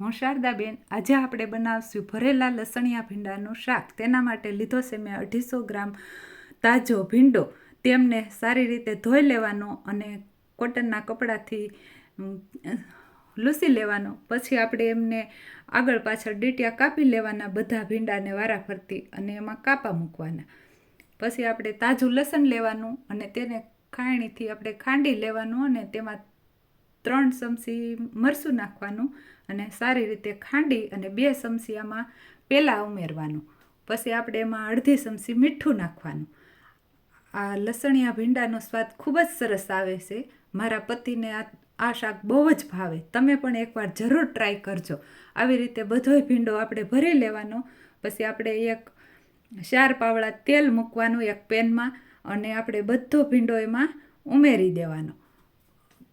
હું શારદાબેન, આજે આપણે બનાવશું ભરેલા લસણિયા ભીંડાનું શાક. તેના માટે લીધો છે મેં અઢીસો ગ્રામ તાજો ભીંડો. તેમને સારી રીતે ધોઈ લેવાનો અને કોટનના કપડાથી લૂસી લેવાનો. પછી આપણે એમને આગળ પાછળ ડીટિયા કાપી લેવાના બધા ભીંડાને વારા ફરતી અને એમાં કાપા મૂકવાના. પછી આપણે તાજું લસણ લેવાનું અને તેને ખાયણીથી આપણે ખાંડી લેવાનું અને તેમાં ત્રણ ચમચી મરચું નાખવાનું અને સારી રીતે ખાંડી અને બે ચમચી આમાં પહેલાં ઉમેરવાનું. પછી આપણે એમાં અડધી ચમચી મીઠું નાખવાનું. આ લસણિયા ભીંડાનો સ્વાદ ખૂબ જ સરસ આવે છે. મારા પતિને આ આ શાક બહુ જ ભાવે. તમે પણ એકવાર જરૂર ટ્રાય કરજો. આવી રીતે બધોય ભીંડો આપણે ભરી લેવાનો. પછી આપણે એક ચાર પાવડા તેલ મૂકવાનું એક પેનમાં અને આપણે બધો ભીંડો એમાં ઉમેરી દેવાનો.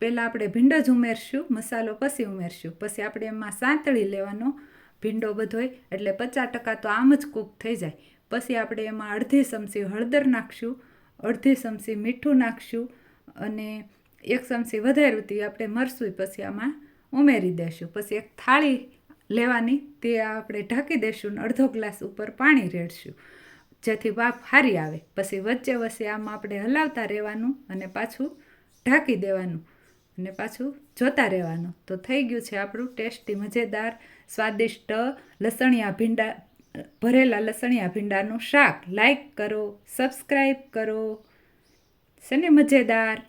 પહેલાં આપણે ભીંડો જ ઉમેરશું, મસાલો પછી ઉમેરશું. પછી આપણે એમાં સાંતળી લેવાનો ભીંડો બધોય એટલે પચાસ ટકા તો આમ જ કૂક થઈ જાય. પછી આપણે એમાં અડધી ચમચી હળદર નાખશું, અડધી ચમચી મીઠું નાખશું અને એક ચમચી વધારે હતી આપણે મરસું પછી આમાં ઉમેરી દેશું. પછી એક થાળી લેવાની, તે આપણે ઢાંકી દેશું અને અડધો ગ્લાસ ઉપર પાણી રેડશું, જેથી વાફ હારી આવે. પછી વચ્ચે વચ્ચે આમાં આપણે હલાવતા રહેવાનું અને પાછું ઢાંકી દેવાનું. અને પાછું જોતા રહેવાનું. તો થઈ ગયું છે આપણું ટેસ્ટી, મજેદાર, સ્વાદિષ્ટ લસણિયા ભીંડા, ભરેલા લસણિયા ભીંડાનું શાક. લાઈક કરો સબસ્ક્રાઈબ કરો. છે ને મજેદાર?